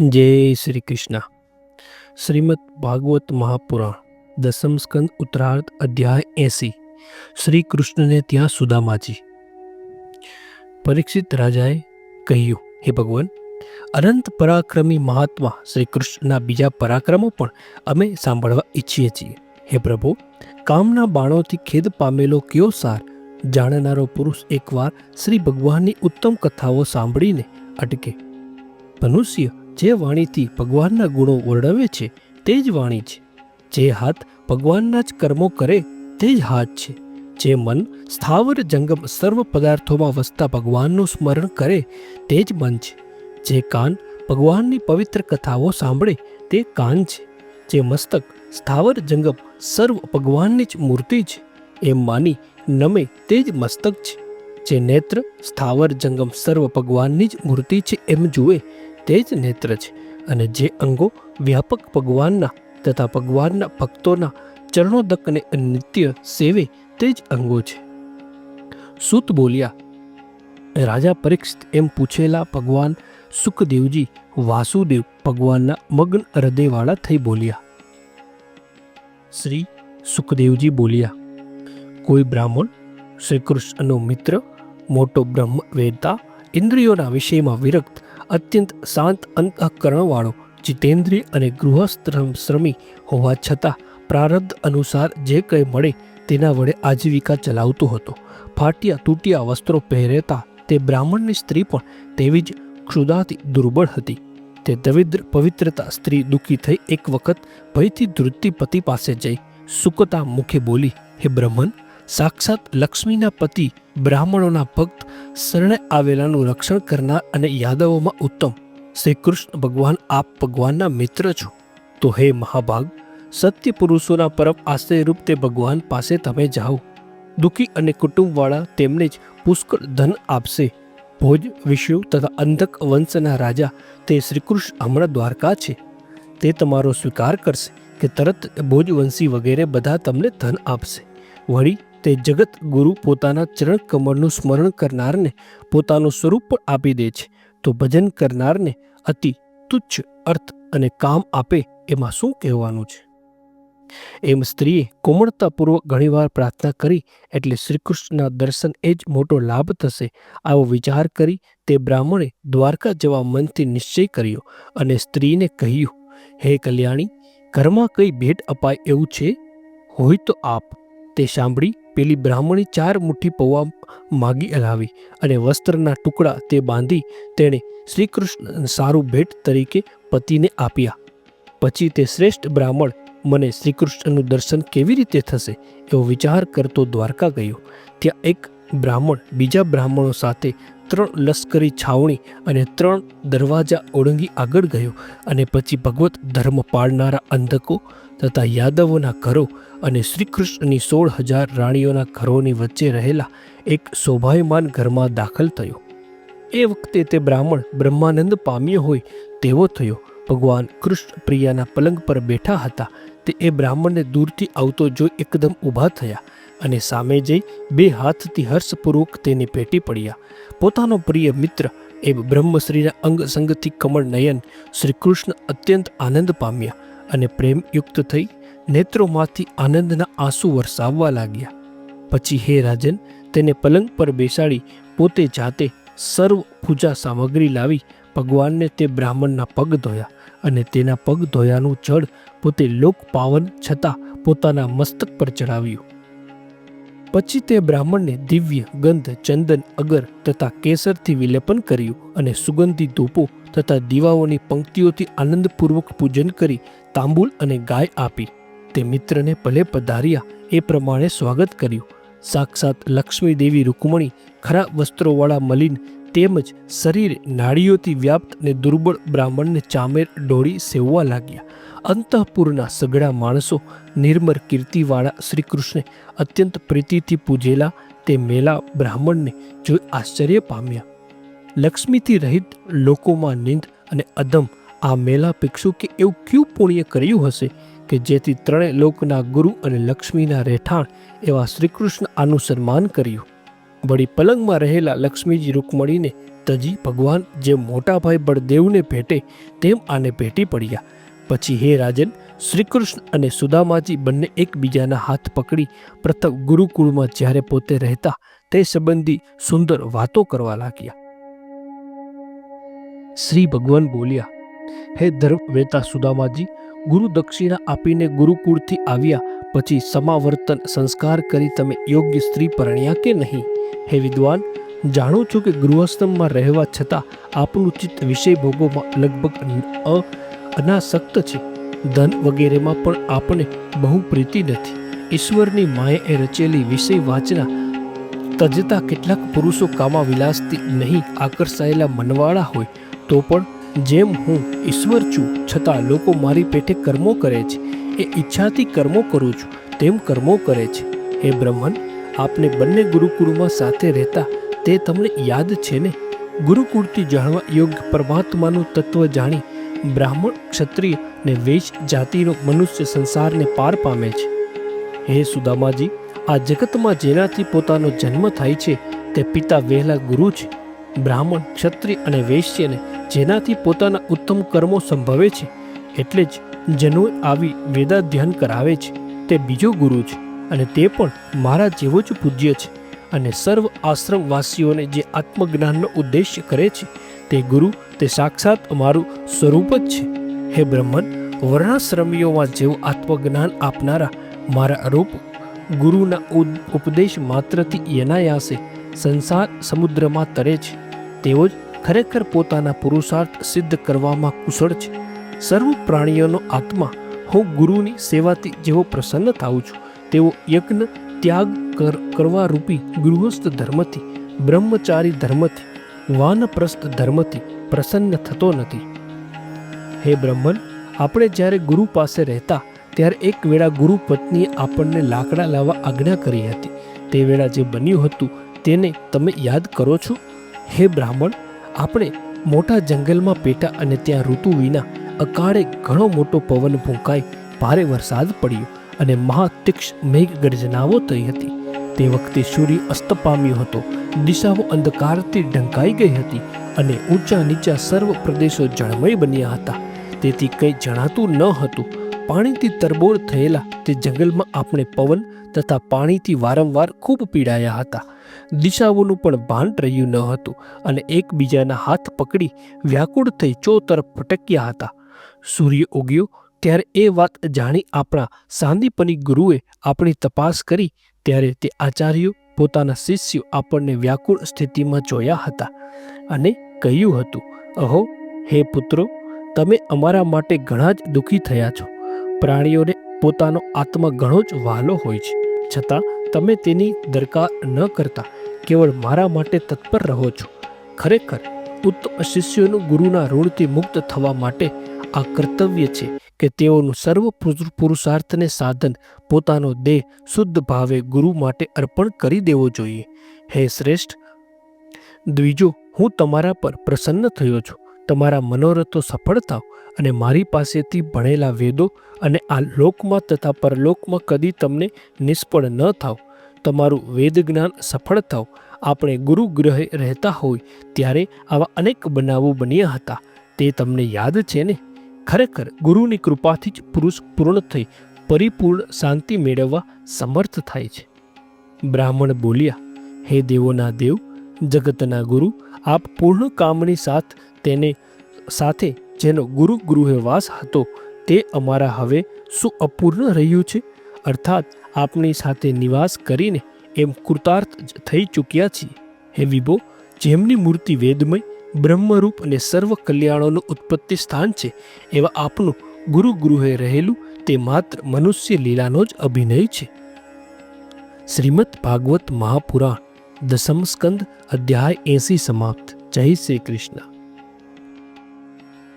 જય શ્રી કૃષ્ણ. શ્રીમદ ભાગવત મહાપુરાણ, દસમ સ્કંદ, ઉત્તરાર્ધ, અધ્યાય એસી. શ્રી કૃષ્ણને ત્યાં સુદામાજી. પરીક્ષિત રાજાએ કહ્યું, હે ભગવાન, અનંત પરાક્રમી મહાત્મા શ્રી કૃષ્ણના બીજા પરાક્રમો પણ અમે સાંભળવા ઈચ્છીએ છીએ. હે પ્રભુ, કામના બાણોથી ખેદ પામેલો કયો સાર? જાણનારો પુરુષ એકવાર શ્રી ભગવાનની ઉત્તમ કથાઓ સાંભળીને અટકે. મનુષ્ય જે વાણીથી ભગવાનના ગુણો વર્ણવે છે, તે જ વાણી છે. જે હાથ ભગવાનના જ કર્મો કરે, તે જ હાથ છે. જે મન સ્થાવર જંગમ સર્વ પદાર્થોમાં વસતા ભગવાનનું સ્મરણ કરે, તે જ મન છે. જે કાન ભગવાનની પવિત્ર કથાઓ સાંભળે, તે કાન છે. જે મસ્તક સ્થાવર જંગમ સર્વ ભગવાનની જ મૂર્તિ છે, એમ માની નમે તે જ મસ્તક છે. જે નેત્ર સ્થાવર જંગમ સર્વ ભગવાનની જ મૂર્તિ છે, એમ જુએ તે જ નેત્ર છે અને જે અંગો વ્યાપક ભગવાનના તથા ભગવાનના ભક્તોના ચરણોદકને નિત્ય સેવે તે જ અંગો છે. સૂત બોલ્યા, રાજા પરીક્ષિત એમ પૂછેલા ભગવાન સુખદેવજી વાસુદેવ ભગવાનના મગ્ન હૃદયવાળા થઈ બોલ્યા. શ્રી સુખદેવજી બોલ્યા, કોઈ બ્રાહ્મણ શ્રી કૃષ્ણનો મિત્ર, મોટો બ્રહ્મ વેદતા ઇન્દ્રિયોના વિષયમાં વિરક્ત અત્યંત શાંત અંતઃકરણવાળો, જીતેન્દ્રિય અને ગૃહસ્થ શ્રમી હોવા છતાં પ્રારબ્ધ અનુસાર જે કંઈ મળે તેના વડે આજીવિકા ચલાવતો હતો. ફાટ્યા તૂટ્યા વસ્ત્રો પહેરેતા તે બ્રાહ્મણની સ્ત્રી પણ તેવી જ ક્ષુદાથી દુર્બળ હતી. તે દવિદ્ર, પવિત્રતા સ્ત્રી દુઃખી થઈ એક વખત ભયથી ધૃતિ પતિ પાસે જઈ, સુકતા મુખે બોલી, હે બ્રહ્મન સાક્ષાત લક્ષ્મીના પતિ બ્રાહ્મણોના ભક્ત શરણે આવેલાનું રક્ષણ કરનાર અને યાદવોમાં ઉત્તમ. શ્રી કૃષ્ણ ભગવાન, આપ ભગવાનના મિત્ર છો. તો હે મહાભાગ, સત્ય પુરુષોના પરમ આશ્રયરૂપ તે ભગવાન પાસે તમે જાઓ. દુઃખી અને કુટુંબવાળા તેમને જ પુષ્કળ ધન આપશે. ભોજ વિષ્ણુ તથા અંધક વંશના રાજા તે શ્રીકૃષ્ણ હમણાં દ્વારકા છે. તે તમારો સ્વીકાર કરશે કે તરત ભોજવંશી વગેરે બધા તમને ધન આપશે. વળી તે જગત ગુરુ પોતાના ચરણ કમળનું સ્મરણ કરનારને પોતાનું સ્વરૂપ પણ આપી દે છે. તો ભજન કરનારને અતિ તુચ્છ અર્થ અને કામ આપે એમાં શું કહેવાનું છે? એમ સ્ત્રીએ કોમળતાપૂર્વક ઘણીવાર પ્રાર્થના કરી એટલે શ્રીકૃષ્ણના દર્શન એ જ મોટો લાભ થશે આવો વિચાર કરી તે બ્રાહ્મણે દ્વારકા જવા મનથી નિશ્ચય કર્યો અને સ્ત્રીને કહ્યું, હે કલ્યાણી, ઘરમાં કઈ ભેટ અપાય એવું છે? હોય તો આપ. તે સાંભળી પેલી બ્રાહ્મણી ચાર મુઠ્ઠી પૌવા માગી લાવી અને વસ્ત્રના ટુકડા તે બાંધી તેણે શ્રીકૃષ્ણ સારું ભેટ તરીકે પતિને આપ્યા. પછી તે શ્રેષ્ઠ બ્રાહ્મણ મને શ્રીકૃષ્ણનું દર્શન કેવી રીતે થશે એવો વિચાર કરતો દ્વારકા ગયો. ત્યાં એક બ્રાહ્મણ બીજા બ્રાહ્મણો સાથે ત્રણ લશ્કરી છાવણી અને ત્રણ દરવાજા ઓળંગી આગળ ગયો અને પછી ભગવત ધર્મ પાળનારા અંધકો તથા યાદવોના ઘરો અને શ્રીકૃષ્ણની સોળ હજાર રાણીઓના ઘરોની વચ્ચે રહેલા એક શોભાયમાન ઘરમાં દાખલ થયો. એ વખતે તે બ્રાહ્મણ બ્રહ્માનંદ પામ્યો હોય તેવો થયો. ભગવાન કૃષ્ણ પ્રિયાના પલંગ પર બેઠા હતા. તે એ બ્રાહ્મણને દૂરથી આવતો જોઈ એકદમ ઊભા થયા. અને સામે જઈ બે હાથથી હર્ષપૂર્વક તેની પેટી પડ્યા. પોતાનો પ્રિય મિત્ર એ બ્રહ્મશ્રીના અંગ સંગથી કમળ નયન શ્રીકૃષ્ણ અત્યંત આનંદ પામ્યા અને પ્રેમયુક્ત થઈ નેત્રોમાંથી આનંદના આંસુ વરસાવવા લાગ્યા. પછી હે રાજન, તેને પલંગ પર બેસાડી પોતે જાતે સર્વ પૂજા સામગ્રી લાવી ભગવાનને તે બ્રાહ્મણના પગ ધોયા અને તેના પગ ધોયાનું જળ પોતે લોક પાવન છતાં પોતાના મસ્તક પર ચડાવ્યું. પછી તે બ્રાહ્મણને દિવ્ય ગંધ, ચંદન, અગર તથા કેસરથી વિલેપન કર્યું અને સુગંધી ધૂપો તથા દીવાઓની પંક્તિઓથી આનંદપૂર્વક પૂજન કરી તાંબુલ અને ગાય આપી. તે મિત્રને ભલે પધાર્યા, એ પ્રમાણે સ્વાગત કર્યું. સાક્ષાત લક્ષ્મીદેવી રૂકમણી ખરા વસ્ત્રોવાળા મલિન તેમજ શરીર નાડીઓથી વ્યાપ્ત અને દુર્બળ બ્રાહ્મણને ચામેર ડોળી સેવવા લાગ્યા. અંતઃપુરના સગડા માણસો નિર્મર કીર્તિવાળા શ્રીકૃષ્ણે અત્યંત પ્રીતિથી પૂજેલા તે મેલા બ્રાહ્મણને જોઈ આશ્ચર્ય પામ્યા. લક્ષ્મીથી રહિત લોકોમાં નિંદ અને અધમ આ મેલા ભિક્ષુકે એવું ક્યું પુણ્ય કર્યું હશે કે જેથી ત્રણેય લોકના ગુરુ અને લક્ષ્મીના રહેઠાણ એવા શ્રીકૃષ્ણ આનું સન્માન કર્યું? વળી પલંગમાં રહેલા લક્ષ્મીજી રૂકમણીને તજી ભગવાન જે મોટા ભાઈ બળદેવને ભેટે તેમ આને ભેટી પડ્યા. પછી હે રાજન, શ્રીકૃષ્ણ અને સુદામાજી બંને એકબીજાના હાથ પકડી પ્રથમ ગુરુકુળમાં જ્યારે પોતે રહેતા તે સંબંધી સુંદર વાતો કરવા લાગ્યા. શ્રી ભગવાન બોલ્યા, હે ધર્મ વેતા સુદામાજી ગુરુ દક્ષિણા આપીને ગુરુકુળથી આવ્યા પછી સમાવર્તન સંસ્કાર કરી તમે યોગ્ય સ્ત્રી પરણ્યા કે નહીં? હે વિદ્વાન, જાણું છું કે ગૃહસ્થમમાં રહેવા છતાં આપનું ચિત્ત વિષય ભોગોમાં લગભગ અનાસક્ત છે. ધન વગેરેમાં પણ આપણે બહુ પ્રીતિ નથી. ઈશ્વરની માએ રચેલી વિષય વાંચના તજતા કેટલાક પુરુષો કામા વિલાસથી નહીં આકર્ષાયેલા મનવાળા હોય, તો પણ જેમ હું ઈશ્વર છું, છતાં લોકો મારી પેટે કર્મો કરે છે. એ ઈચ્છાથી કર્મો કરું છું, તેમ કર્મો કરે છે. હે બ્રહ્મન, આપને બંને ગુરુકુળમાં સાથે રહેતા તે તમને યાદ છે ને? ગુરુકુળથી જાણવા યોગ્ય પરમાત્માનું તત્વ જાણી બ્રાહ્મણ ક્ષત્રિય ને વેશ જાતિનો મનુષ્ય સંસારને પાર પામે છે. હે સુદામાજી, આ જગતમાં જેનાથી પોતાનો જન્મ થાય છે તે પિતા વહેલા ગુરુ છે. બ્રાહ્મણ ક્ષત્રિય અને વૈશ્યને જેનાથી પોતાના ઉત્તમ કર્મો સંભવે છે, એટલે જ જેનો આવી વેદાધ્યાન કરાવે છે, તે બીજો ગુરુ છે અને તે પણ મારા જેવો જ પૂજ્ય છે અને સર્વ આશ્રમવાસીઓને જે આત્મજ્ઞાનનો ઉદ્દેશ્ય કરે છે, તે ગુરુ, તે સાક્ષાત અમારું સ્વરૂપ જ છે. હે બ્રહ્મન, વર્ણાશ્રમીઓમાં જેવું આત્મજ્ઞાન આપનારા મારા રૂપ ગુરુના ઉપદેશ માત્રથી યનાયાસે સંસાર સમુદ્રમાં તરે છે. તેઓ જ ખરેખર પોતાના પુરુષાર્થ સિદ્ધ કરવામાં કુશળ છે. સર્વ પ્રાણીઓનો આત્મા હું ગુરુની સેવાથી જેવો પ્રસન્ન થાઉં છું. તેવો યજ્ઞ, ત્યાગ કરવા રૂપી ગૃહસ્થ ધર્મથી, બ્રહ્મચારી ધર્મથી, વાનપ્રસ્થ ધર્મથી પ્રસન્ન થતો નથી. હે બ્રહ્મન, આપણે જ્યારે ગુરુ પાસે રહેતા ત્યારે એક વેળા ગુરુ પત્નીએ આપણને લાકડા લાવવા આજ્ઞા કરી હતી. તે વેળા જે બન્યું હતું તેને તમે યાદ કરો છો? હે બ્રાહ્મણ, આપણે મોટા જંગલમાં પેટા અને ત્યાં ઋતુ વિના અકાળે ઘણો મોટો પવન ફૂંકાઈ ભારે વરસાદ પડ્યો અને મહાતીક્ષ મેઘ ગર્જનાઓ થઈ હતી. તે વખતે સૂર્ય અસ્ત પામ્યો હતો. દિશાઓ અંધકારથી ઢંકાઈ ગઈ હતી અને ઊંચા નીચા સર્વ પ્રદેશો જળમય બન્યા હતા. તેથી કંઈ જણાતું ન હતું. પાણીથી તરબોળ થયેલા તે જંગલમાં આપણે પવન તથા પાણીથી વારંવાર ખૂબ પીડાયા હતા. દિશાઓનું પણ ભાન રહ્યું ન હતું અને એકબીજાના હાથ પકડી વ્યાકુળ થઈ ચો તરફ ભટક્યા હતા. સૂર્ય ઉગ્યો ત્યારે એ વાત જાણી આપણા સાંદીપની ગુરુએ આપણી તપાસ કરી ત્યારે તે આચાર્યો પોતાના શિષ્યો આપણને વ્યાકુળ સ્થિતિમાં જોયા હતા અને કહ્યું હતું, અહો, હે પુત્રો, તમે અમારા માટે ઘણા જ દુઃખી થયા છો. પ્રાણીઓને પોતાનો આત્મા ઘણો જ વહાલો હોય છે. છતાં તમે તેની દરકાર ન કરતા. કેવળ મારા માટે તત્પર રહો છો. ખરેખર, ઉત્તમ શિષ્યોનું ગુરુના ઋણથી મુક્ત થવા માટે આ કર્તવ્ય છે કે તેઓનું સર્વ પુરુ- પુરુષાર્થને સાધન, પોતાનો દેહ શુદ્ધ ભાવે ગુરુ માટે અર્પણ કરી દેવો જોઈએ. હે શ્રેષ્ઠ, દ્વિજો, હું તમારા પર પ્રસન્ન થયો છું. તમારા મનોરથો સફળ થાવ અને મારી પાસેથી ભણેલા વેદો અને આ લોકમાં તથા પરલોકમાં કદી તમને નિષ્ફળ ન થાવ. તમારું વેદ જ્ઞાન સફળ થાવ. આપણે ગુરુ ગ્રહે રહેતા હોય ત્યારે આવા અનેક બનાવો બન્યા હતા. તે તમને યાદ છે ને? ખરેખર ગુરુની કૃપાથી જ પુરુષ પૂર્ણ થઈ પરિપૂર્ણ શાંતિ મેળવવા સમર્થ થાય છે. બ્રાહ્મણ બોલ્યા, હે દેવોના દેવ, જગતના ગુરુ, આપ પૂર્ણ કામની સાથ તેને, સાથે જેનો ગુરુ ગૃહે વાસ હતો તે અમારા હવે શું અપૂર્ણ રહ્યું છે. અર્થાત આપની સાથે નિવાસ કરીને એમ કૃતાર્થ થઈ ચૂક્યા છીએ. હે વિભો, જેમની મૂર્તિ વેદમય બ્રહ્મરૂપ અને સર્વ કલ્યાણોનું ઉત્પત્તિ સ્થાન છે એવા આપનું ગુરુ ગૃહે રહેલું તે માત્ર મનુષ્ય લીલાનો જ અભિનય છે. શ્રીમદ ભાગવત મહાપુરાણ, દસમ સ્કંદ, અધ્યાય એસી સમાપ્ત. જય શ્રી કૃષ્ણ.